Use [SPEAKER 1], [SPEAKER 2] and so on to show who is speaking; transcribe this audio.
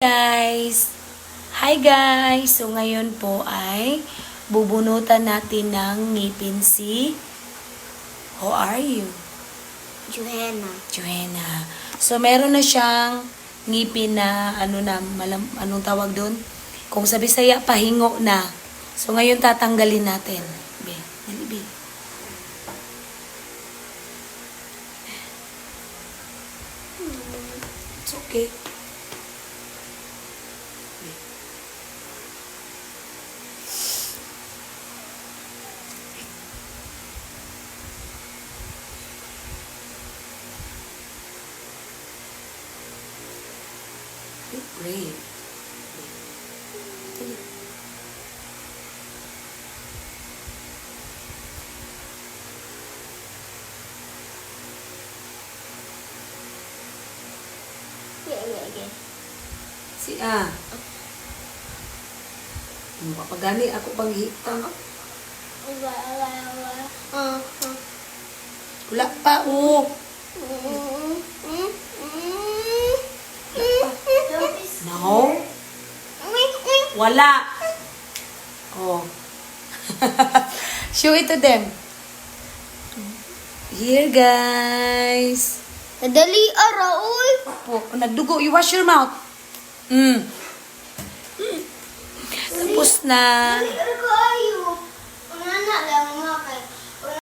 [SPEAKER 1] guys! Hi guys! So ngayon po ay bubunutan natin ng ngipin si How are you?
[SPEAKER 2] Joanna.
[SPEAKER 1] Joanna. So meron na siyang ngipin na ano na malam, anong tawag doon? Kung sa Bisaya pahingo na. So ngayon tatanggalin natin. Be, dali be. It's okay. me. Good brain.
[SPEAKER 2] Yeah, yeah, yeah.
[SPEAKER 1] Si A. Ano pa pagani ako pang hitang.
[SPEAKER 2] Wala, wala, wala. Ah, ah.
[SPEAKER 1] Wala pa oh. No. Wala. Oh. Show it to them. Here guys.
[SPEAKER 2] Nadali ara, uy.
[SPEAKER 1] Po, nagdugo. You wash your mouth. Mm. Tapos na.